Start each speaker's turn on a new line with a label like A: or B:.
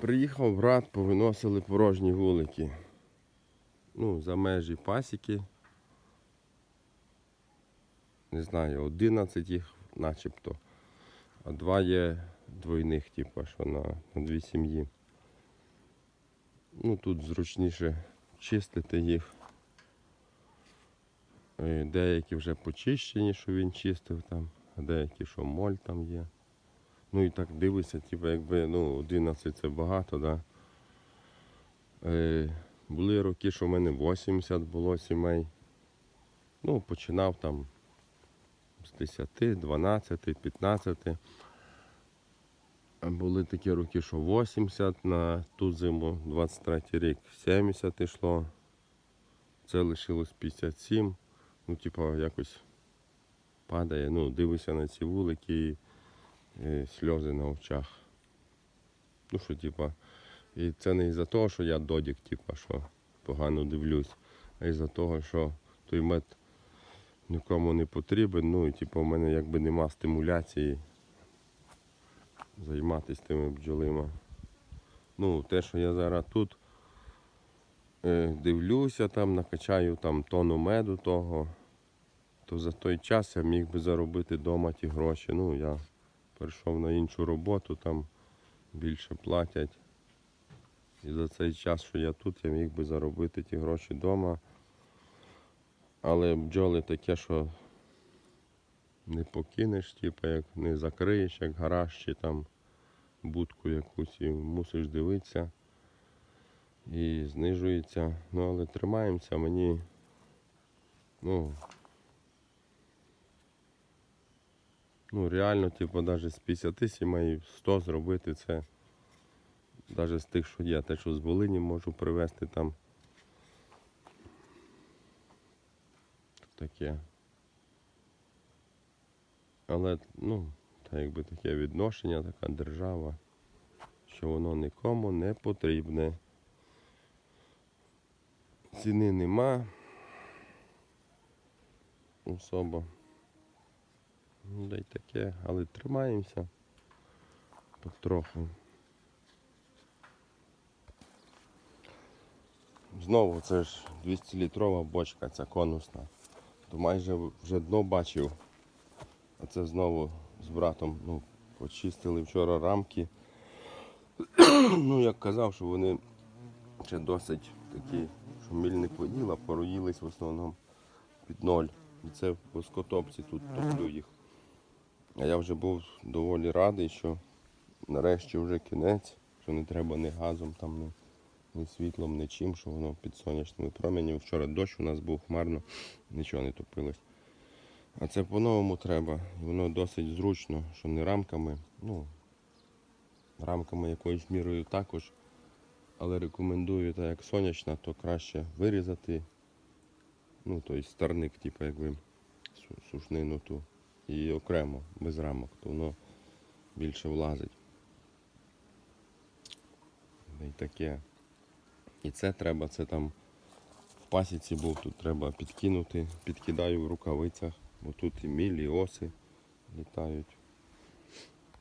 A: Приїхав брат, повиносили порожні вулики. Ну, за межі пасіки. Не знаю, 11 їх начебто. А два є двойних, типу, що на, на дві сім'ї. Ну, тут зручніше чистити їх. Е, Деякі вже почищені, що він чистив там, а деякі, що моль там є. Ну і так дивишся, типу, якби ну, 11 це багато, да? Е, були роки, що в мене 80 було сімей. Ну, починав там з 10, 12, 15. А були такі роки, що 80 на ту зиму, 23 рік 70 йшло. Це лишилось 57. Ну, типу, якось падає. Ну, дивишся на ці вулики і сльози на очах. Ну, що, типа, і це не із-за того, що я додік, типа, що погано дивлюсь, а із-за того, що той мед нікому не потрібен. Ну і типу, в мене якби нема стимуляції займатися тими бджолима. Ну, те, що я зараз тут е, дивлюся, там, накачаю там, тонну меду того, то за той час я міг би заробити вдома ті гроші. Ну, я перейшов на іншу роботу, там більше платять. І за цей час, що я тут, я міг би заробити ті гроші вдома. Але бджоли таке, що не покинеш, типу, як не закриєш, як гараж чи там будку якусь і мусиш дивитися. І знижується. Ну, але тримаємося, мені. Ну, ну реально, типу, навіть з 50 сімей 100 зробити це. Навіть з тих, що є, те, що з Волині можу привезти там. Таке. Але, ну, та якби таке відношення, така держава, що воно нікому не потрібне. Ціни нема. Особо. Ну, да й таке, але тримаємося потроху. Знову це ж 200-літрова бочка, ця конусна. То майже вже дно бачив. А це знову з братом ну, почистили вчора рамки. ну, як казав, що вони ще досить такі, що міль не поїла, пороїлись в основному під ноль. І це в плоскотопці тут топлю їх. А я вже був доволі радий, що нарешті вже кінець, що не треба ні газом, там, ні, ні світлом, нічим, що воно під сонячними променями. Вчора дощ у нас був хмарно, нічого не топилось. А це по-новому треба. Воно досить зручно, що не рамками, ну, рамками якоюсь мірою також. Але рекомендую, так як сонячна, то краще вирізати. Ну, тобто старник, типу, якби су- сушнину ту. І окремо, без рамок, то воно більше влазить. І таке. І це треба, це там в пасіці був, тут треба підкинути, підкидаю в рукавицях, бо тут і мілі, і оси літають.